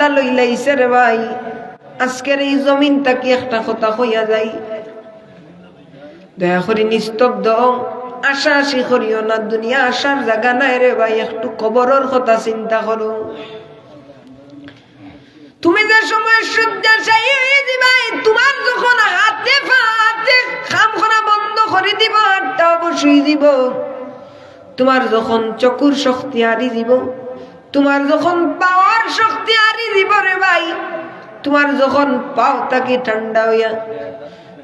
ঠান্ডা লইলাইছে রে ভাই। আজকের এই জমিনটা কি একটা কথা হইয়া যায় দয়া করি নিস্তব্ধ আশা আশি করিও না, দুনিয়া আসার জায়গা নাই রে ভাই, একটু কবরের কথা চিন্তা করো। তুমি যে সময় শয্যাশায়ী হয়ে দিবা তোমার যখন হাতে হাতে খাম করা বন্ধ করে দিব, হাতটা অবশ্যই দিব। তোমার যখন চকুর শক্তি হারি দিব, তোমার যখন পাওয়ার শক্তি হারি দিব রে ভাই। তোমার যখন পাও তাকে ঠান্ডা হইয়া,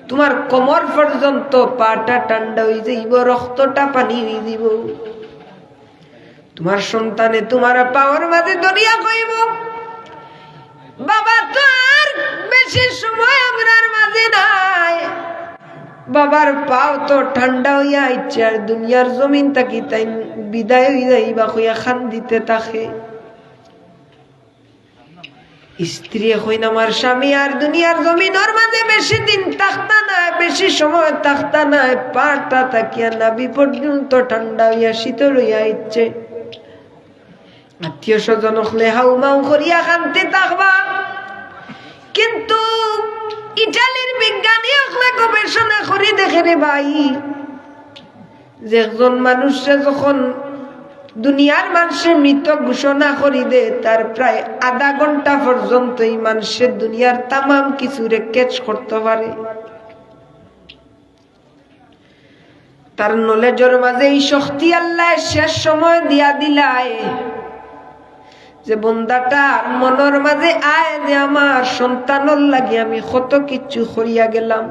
তোমার কোমর পর্যন্ত পাটা ঠান্ডা হয়ে যাইব, রক্তটা পানি হয়ে দিব তোমার সন্তানে তোমার পাওয়ার মাঝে দরিয়া কইব। বাবা, তো আর বেশি সময় আমরার মাঝে নাই। বাবার পাও তো ঠান্ডা হইয়া আইছে, আর দুনিয়ার জমিন তাকি তাই বিদায় হয়ে যাইবা হইয়া খান দিতে তাকে স্ত্রী হইন আমার স্বামী আর দুনিয়ার জমিনের মাঝে বেশি দিন থাকতা নাই, বেশি সময় থাকতা নাই। পাটা তাকিয়া নাবি পর্যন্ত ঠান্ডা হইয়া, শীতল হইয়া ইচ্ছে আত্মীয় স্বজন হলে হাউ মাউ করিয়া খান্তি থাকবা। কিন্তু ইটালির বিজ্ঞানী হলে গবেষণা করি দেখে রে ভাই, যে একজন মানুষে যখন দুনিয়ার মানুষের মৃত ঘোষণা করি দে, তার প্রায় আধা ঘণ্টা পর্যন্ত এই মানুষের দুনিয়ার তামাম কিছু ক্যাচ করতে পারে। তার নলেজের মাঝে এই শক্তি আল্লাহ শেষ সময় দিয়া দিলায়। যে বন্দাটা মনের মাঝে আয় যে আমার সন্তানর লাগে আমি কত কিছু করিয়া গেলাম।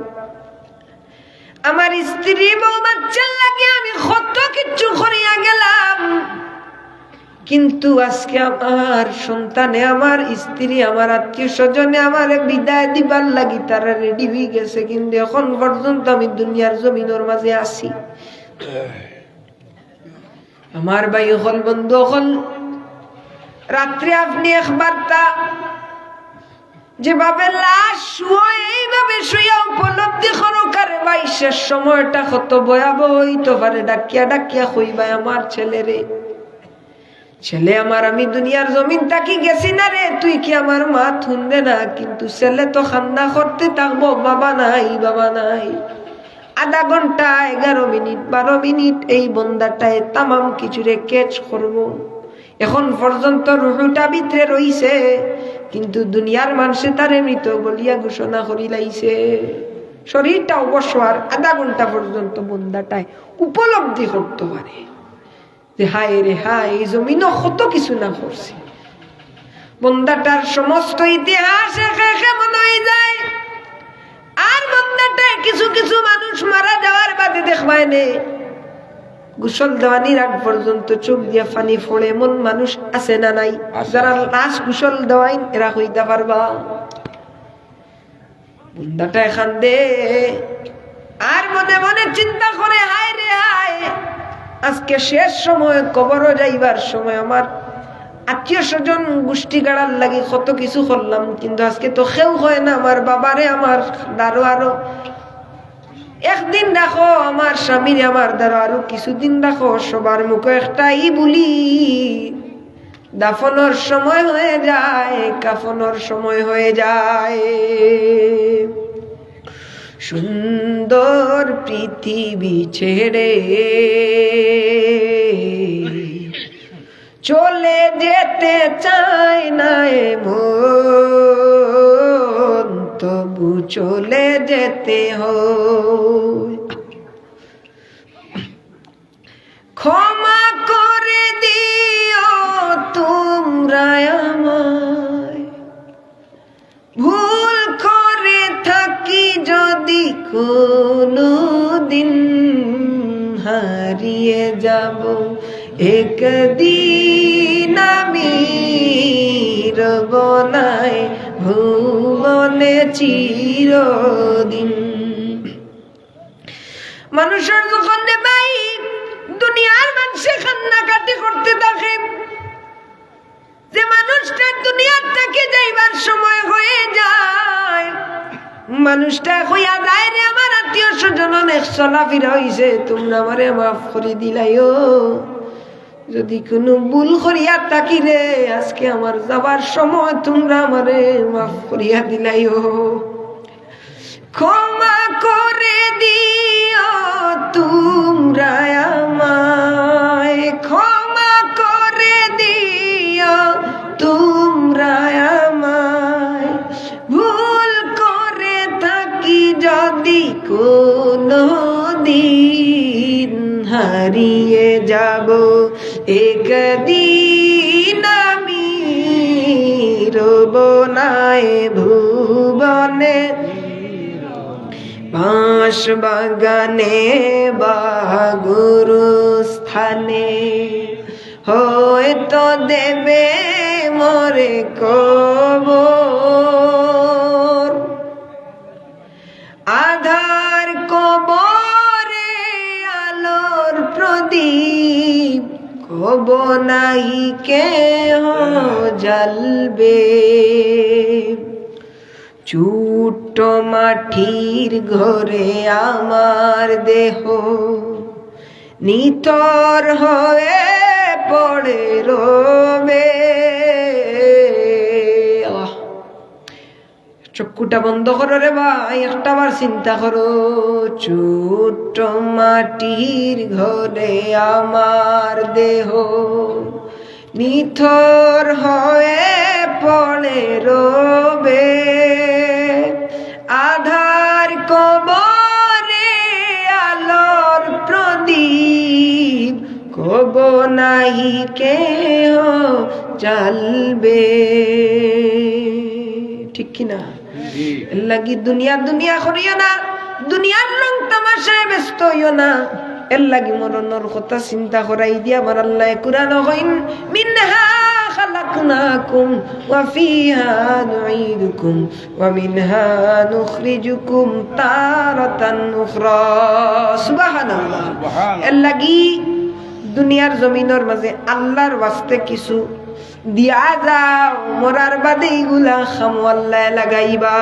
আমার স্ত্রী বউ বাচ্চার লাগে আমি কত কিচ্ছু করিয়া গেলাম। কিন্তু আজকে আমার সন্তানে, আমার স্ত্রী, আমার আত্মীয় স্বজনে আমার বিদায় দিবার লাগি, তারা রেডি হয়ে গেছে। কিন্তু এখন পর্যন্ত আমি দুনিয়ার জমিনের মাঝে আছি। আমার ভাই হল বন্ধু হল রাত্রে আপনি একবার তা যেভাবে লাশ এইভাবে শুয়ে উপলব্ধি করো কারে ভাই শেষ সময়টা কত ভয়াবহ হইতে পারে। ডাকিয়া ডাকিয়া কইবাই, আমার ছেলেরে ছেলে আমার, আমি দুনিয়ার জমিন তাকি গেছি না রে, তুই কি আমার মা থুনবে না? কিন্তু ছেলে তো খান্না করতে থাকব, বাবা নাই বাবা নাই। আধা ঘণ্টা, এগারো মিনিট, বারো মিনিট, এই বন্দাটায় তামাম কিছুরে ক্যাচ করব। এখন পর্যন্ত রুহুটা ভিতরে রইছে। কিন্তু দুনিয়ার মানুষে তারে মৃত বলিয়া ঘোষণা করি লাইছে শরীরটা অবশ্য আর আধা ঘণ্টা পর্যন্ত বন্দাটায় উপলব্ধি করতে পারে। যে হায় রে হায়, এই জমিনও কত কিছু না করছে। বন্দাটার সমস্ত ইতিহাস মনে যায়। আর বন্দাটায় কিছু কিছু মানুষ মারা যাওয়ার বাদে দেখবায় নে। গোসল দেওয়ানির আগ পর্যন্ত চোখ দিয়া ফানি ফোড়ে এমন মানুষ আছে না নাই? যারা লাশ গোসল দেওয়াই এরা হইতে পারবা? বন্দাটা এখান দে। আর মনে মনে চিন্তা করে হায় রে হায় আজকে শেষ সময় কবরও যাইবার সময় আমার। আত্মীয় স্বজন গোষ্ঠী গাড়ার লাগে কত কিছু করলাম কিন্তু আজকে তো কেউ হয় না আমার বাবারে আমার দারো আরও একদিন দেখো আমার স্বামীর আমার দ্বারা আরও কিছুদিন দেখো সবার মুখে একটাই বলি। দাফনের সময় হয়ে যায়, কাফনের সময় হয়ে যায়। সুন্দর পৃথিবী ছেড়ে চলে যেতে চায় না মন তবু চলে যেতে হয়। ক্ষমা করে দিও তোমরা আমায়। ভুল করে থাকি যদি কোনো দিন হারিয়ে যাব। একদিন আমি রবনায় ভুবনে চিরদিন। মানুষের যখন ভাই দুনিয়ার মানুষে কান্নাকাটি করতে থাকে। যে মানুষটা দুনিয়ার থেকে যাইবার সময় হয়ে যায়, মানুষটা হইয়া যায় রে আমার আত্মীয় স্বজন অনেক চলাফেরা হইছে, তোমরা আমারে মাফ করে দিলাইও। যদি কোনো ভুল করিয়া থাকি রে, আজকে আমার যাবার সময় তোমরা আমারে মাফ করিয়া দিলাইও। ক্ষমা করে দিও তোমরা আমায়। ক্ষমা করে দিও তোমরা আমায়। ভুল করে থাকি যদি কোনো দিন হারিয়ে যাব। একদিন আমি নাই ভুবনে বাঁশ বাগানে বা গুরুস্থানে হয়তো দেবে মরে কবর কব নাহি কেহ জ্বলবে। চুট্ট মাটির ঘরে আমার দেহ নিতর হয়ে চক্ষুটা বন্ধ করো রে ভাই, একটা বার চিন্তা করো। ছোট্ট মাটির ঘরে আমার দেহ নিথর হয়ে পড়ে রবে। আধার কবরে আলোর প্রদীপ, কব নাহি কেহ চালবে ঠিক কিনা? লাগি দুনিয়া দুনিয়া করিও না। দুনিয়ার রং তামাশায় ব্যস্ত হইও না। এর লাগি মরণর কথা চিন্তা করাই দিয়া আমার আল্লাহ কুরআন কইন মিনহা খালাকনাকুম ওয়া ফিহা নুঈদুকুম ওয়া মিনহা নুখরিজুকুম তারাতান উখরা। সুবহানাল্লাহ। এর লাগি দুনিয়ার জমিনের মাঝে আল্লাহর ওয়াস্তে কিছু দিয়া যাও মরার বাদে এগুলা খামো লাগাইবা।